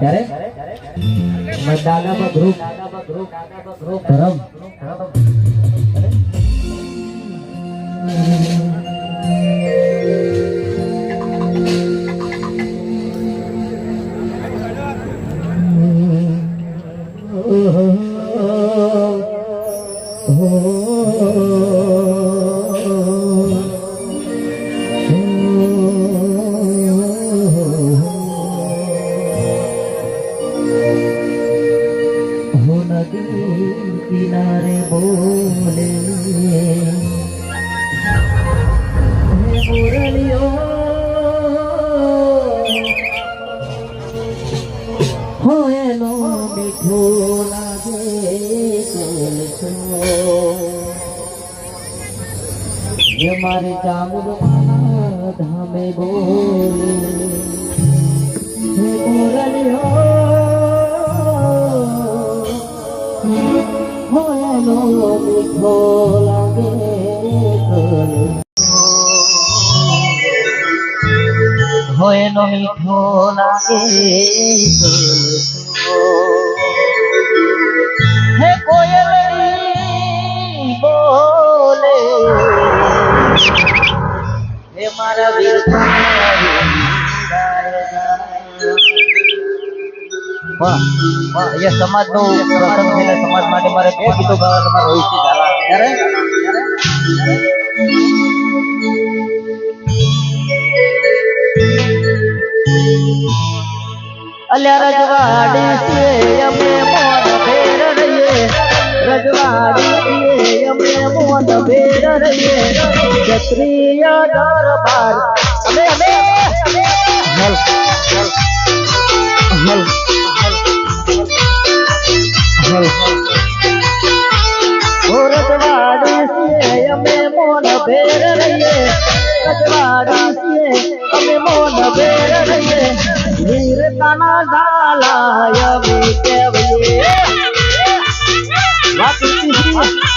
ત્યારે દાદાબા ગ્રુપ ધરમ. মুরলিও হয়েন মিঠু লাগে আমার চামুর ধামে বলি। মুরলিও হয়েন মিঠু লাগে કલસો. હે કોયલડી બોલે. હે મારા વીર વાહ વાહ એ સમાજનો પ્રસંગ છે સમાજ માટે મારે બે ગીતો ગાવા તમારે ગાવા ત્યારે અલ્યા રજવાડી છે અમે મોન ફેર રહીએ. રજવાડી છે અમે મોન ફેર રહીએ. ક્ષત્રિય દરબાર. અમે અમે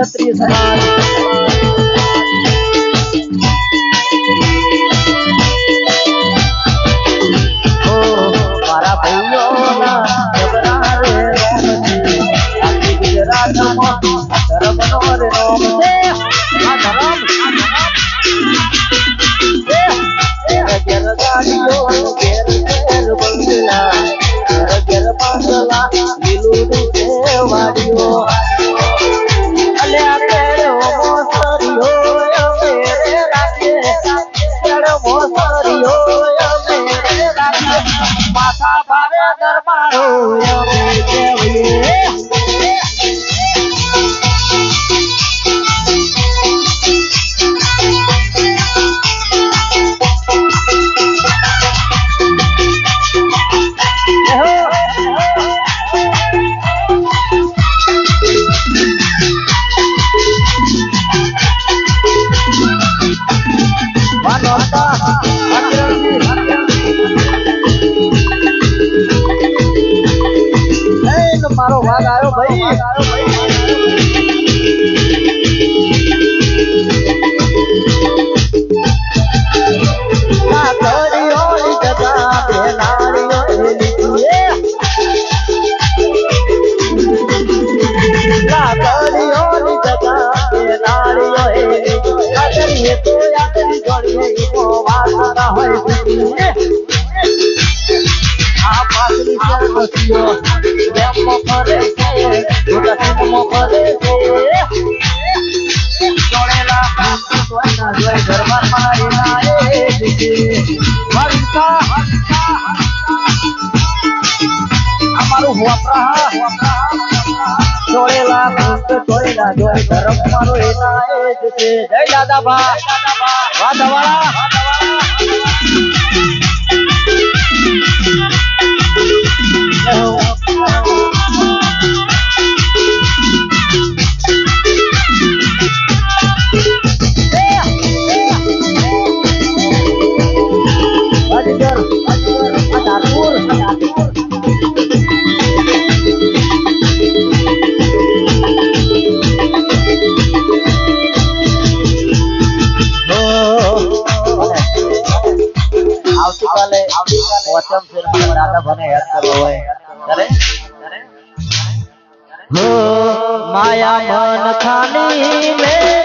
ક્ષત્રિય સમાજ મારા ભાઈઓના જબરા રે રોમજી આખી ગુજરાતમાં ધર્મનો રે રોમ છે આ ધર્મ ઘેર ગાડીઓ ઘેર ઘેર બંગલા ઘેર ઘેર બંગલા લીલું વાડીઓ ભાઈ. ચોળેલા ફૂલ સોયના જોઈ દરબારો એના એ વચન ફેરમાં રાધા ભને યાદ કરવો હોય. કરે માયા મન ખાની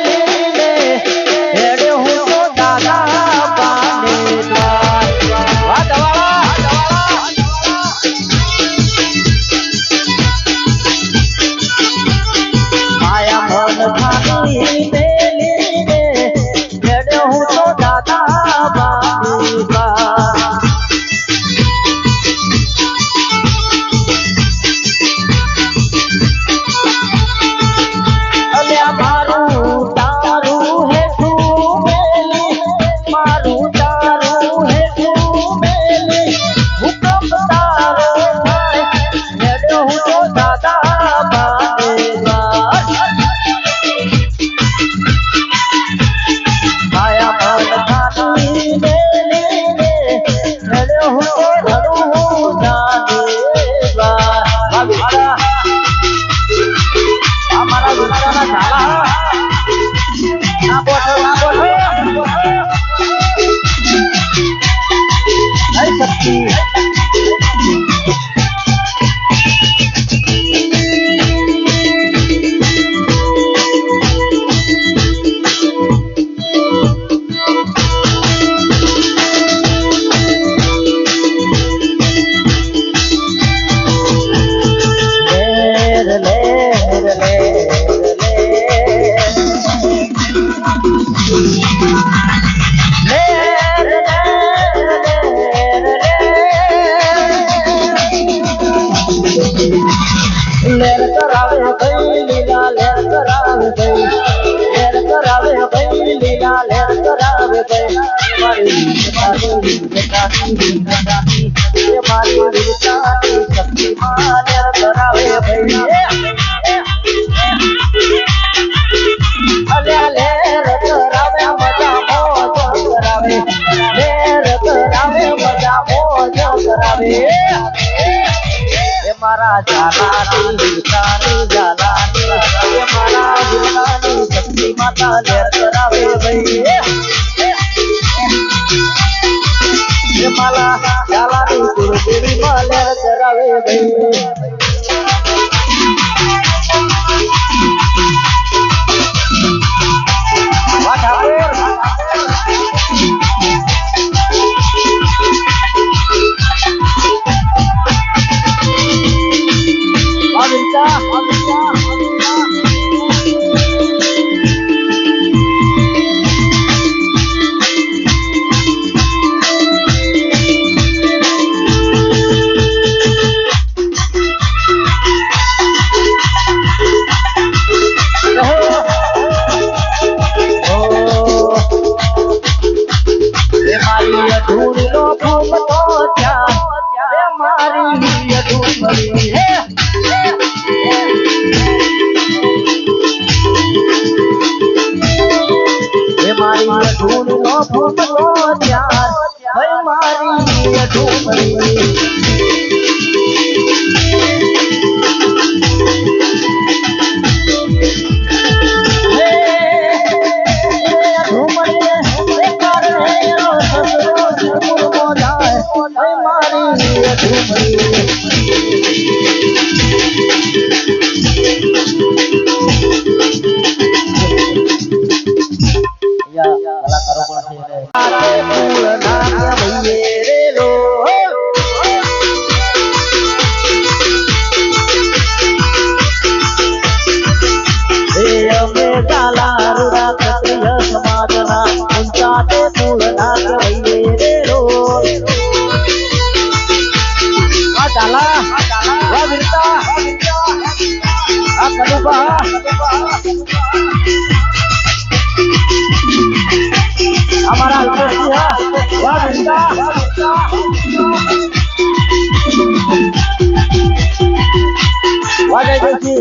લેર કરાવે ભાઈ લીલા લેર કરાવે ભાઈ લેર કરાવે ભાઈ લીલા લેર કરાવે ભાઈ મારી મારી મારી મારી શક્તિ માં લેર કરાવે ભાઈ. મારા જાલાની તારી જાલાની એ મારા જાલાની શક્તિ માતા લેર કરાવે ભાઈ એ માલા જાલાની કુળદેવી માં લેર કરાવે ભાઈ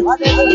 kids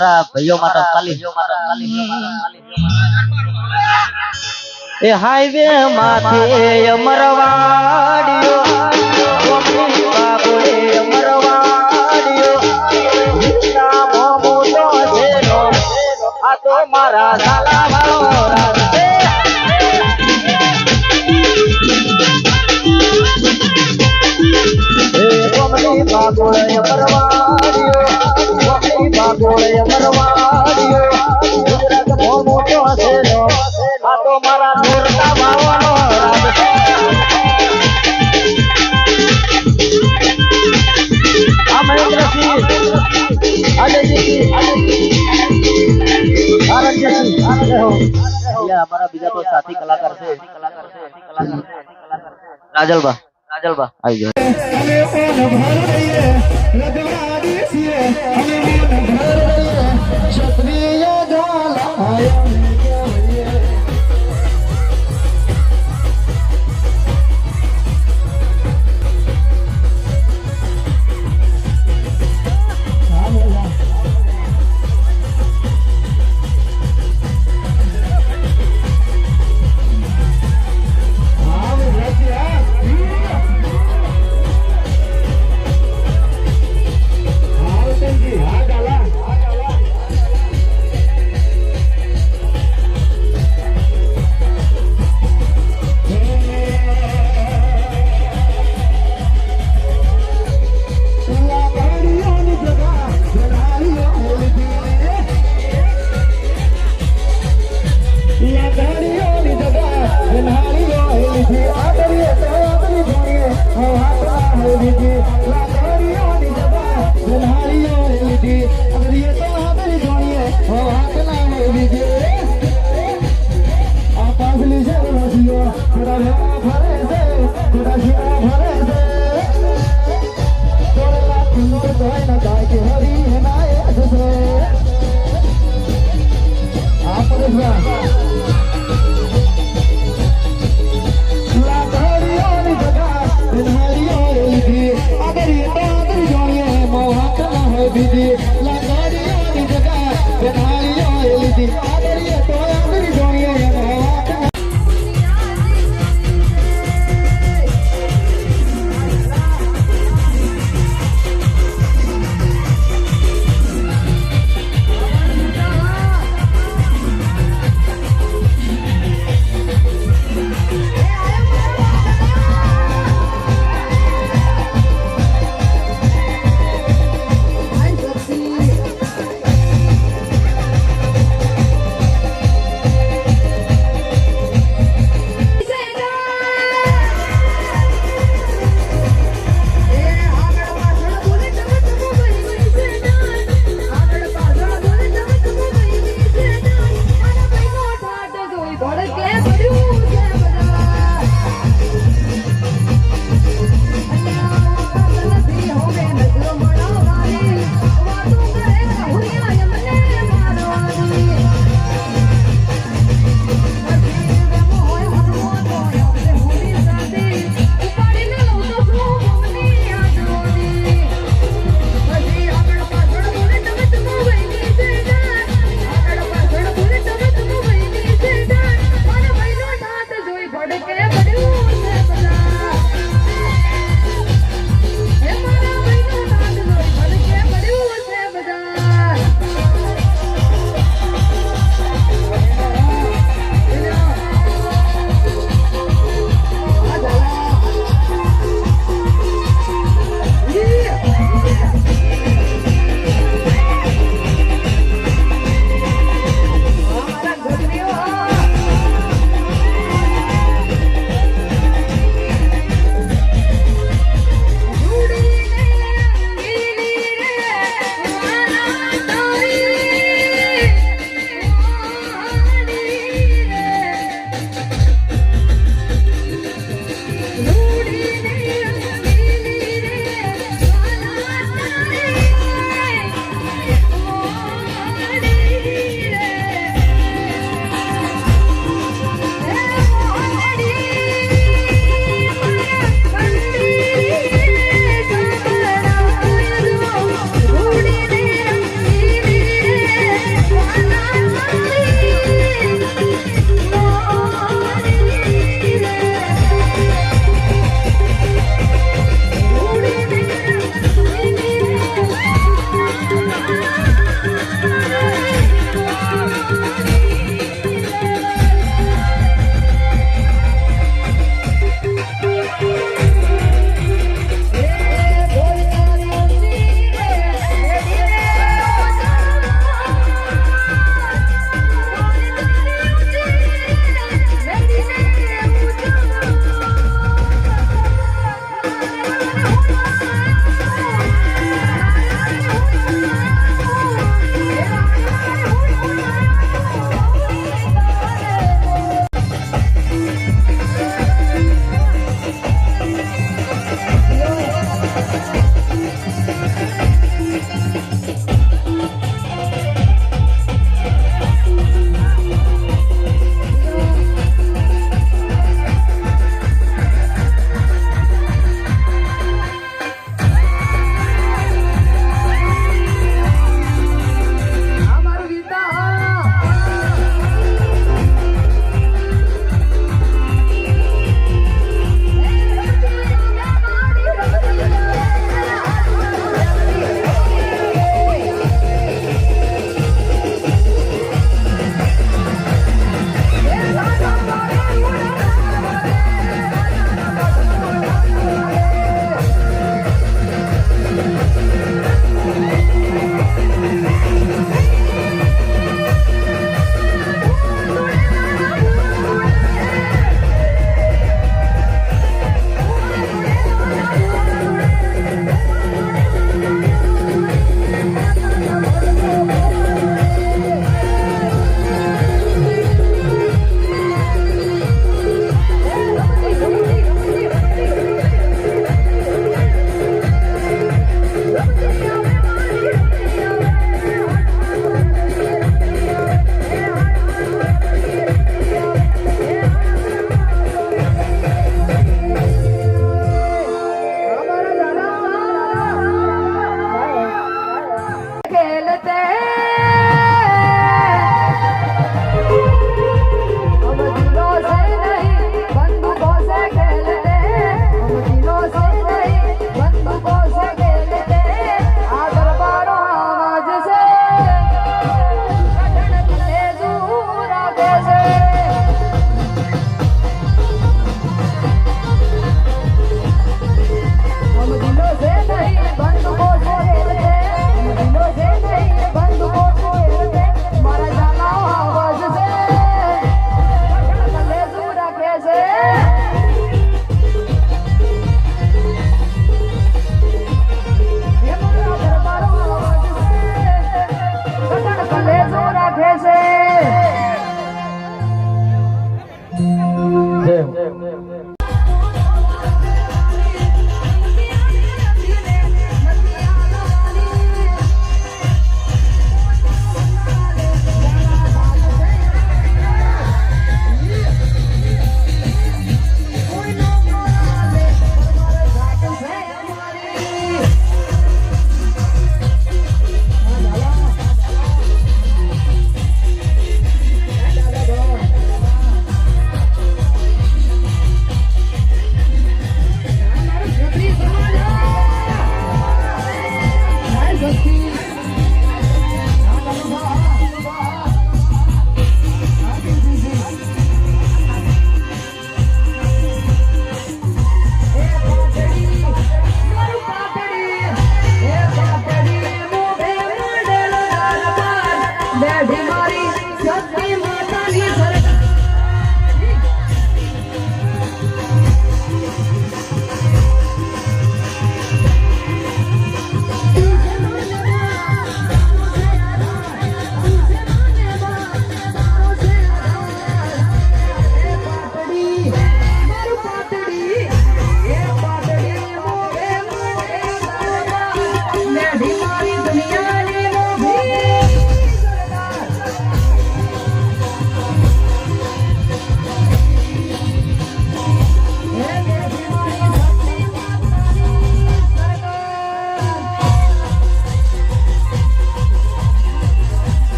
અમારા ભાઈઓ માટે તાલી એ હાઈવે માથે અમરવાડિયો બાબોએ અમરવાડિયો આ તો મારા સાલા વાળો રાજ છે. બાબોએ અમરવાડિયો ગુજરાત મોમો તો જેનો આ તો મારા નૂરના બાવાનો આ મહેન્દ્રસિંહ અજયજી આનંદજી અમારા બીજા તો સાથી કલાકાર છે. રાજલબા રાજલબા આવી જાઓ my